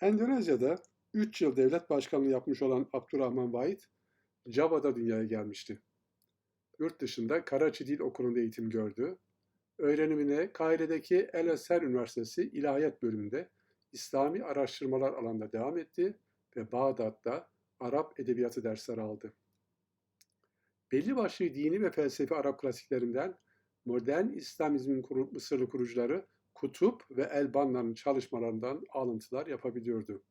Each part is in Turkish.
Endonezya'da 3 yıl devlet başkanlığı yapmış olan Abdurrahman Vahit, Java'da dünyaya gelmişti. Yurt dışında Karaçi Dil Okulu'nda eğitim gördü. Öğrenimine Kahire'deki El Eser Üniversitesi İlahiyat bölümünde İslami araştırmalar alanında devam etti ve Bağdat'ta Arap edebiyatı dersleri aldı. Belli başlı dini ve felsefi Arap klasiklerinden modern İslamizmin kuru, Mısırlı kurucuları Kutup ve Elbanna'nın çalışmalarından alıntılar yapabiliyordu.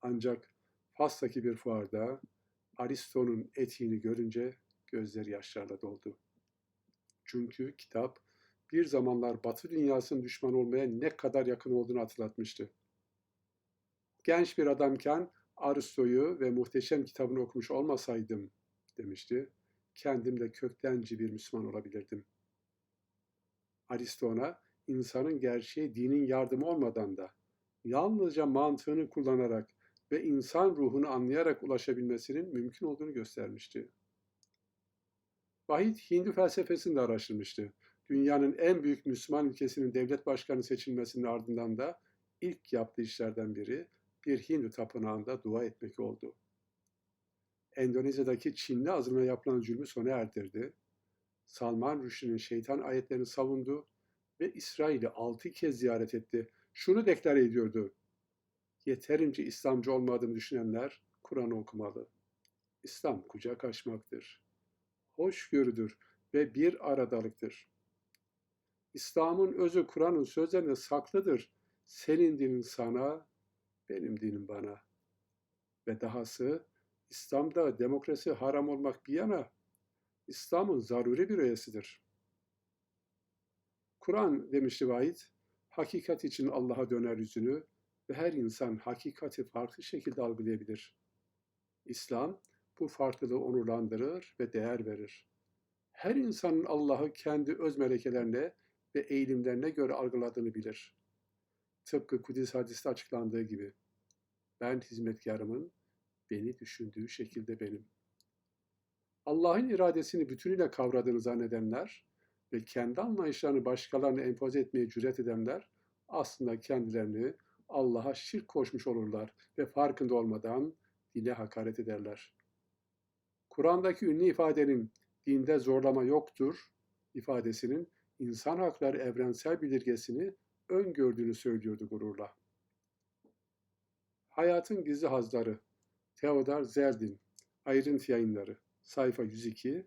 Ancak Fas'taki bir fuarda Aristo'nun etiğini görünce gözleri yaşlarla doldu. Çünkü kitap bir zamanlar Batı dünyasının düşman olmaya ne kadar yakın olduğunu hatırlatmıştı. Genç bir adamken Aristo'yu ve muhteşem kitabını okumuş olmasaydım demişti. Kendim de köktenci bir Müslüman olabilirdim. Aristo ona insanın gerçeğe dinin yardımı olmadan da yalnızca mantığını kullanarak ve insan ruhunu anlayarak ulaşabilmesinin mümkün olduğunu göstermişti. Vahid Hindu felsefesini de araştırmıştı. Dünyanın en büyük Müslüman ülkesinin devlet başkanı seçilmesinin ardından da ilk yaptığı işlerden biri bir Hindu tapınağında dua etmek oldu. Endonezya'daki Çinli azına yapılan zulmü sona erdirdi. Salman Rushdie'nin şeytan ayetlerini savundu ve İsrail'i altı kez ziyaret etti. Şunu deklare ediyordu. Yeterince İslamcı olmadığını düşünenler Kur'an'ı okumalı. İslam kucak açmaktır. Hoşgörüdür ve bir aradalıktır. İslam'ın özü Kur'an'ın sözlerinde saklıdır. Senin dinin sana, benim dinim bana. Ve dahası İslam'da demokrasi haram olmak bir yana, İslam'ın zaruri bir öğesidir. Kur'an demişti Vahid, hakikat için Allah'a döner yüzünü ve her insan hakikati farklı şekilde algılayabilir. İslam bu farklılığı onurlandırır ve değer verir. Her insanın Allah'ı kendi öz melekelerine ve eğilimlerine göre algıladığını bilir. Tıpkı Kudüs hadiste açıklandığı gibi. Ben hizmetkarımın beni düşündüğü şekilde benim. Allah'ın iradesini bütünüyle kavradığını zannedenler ve kendi anlayışlarını başkalarına empoze etmeye cüret edenler aslında kendilerini Allah'a şirk koşmuş olurlar ve farkında olmadan dine hakaret ederler. Kur'an'daki ünlü ifadenin dinde zorlama yoktur ifadesinin insan hakları evrensel bildirgesini öngördüğünü söylüyordu gururla. Hayatın Gizli Hazları Theodor Zeldin Ayrıntı Yayınları Sayfa 102-103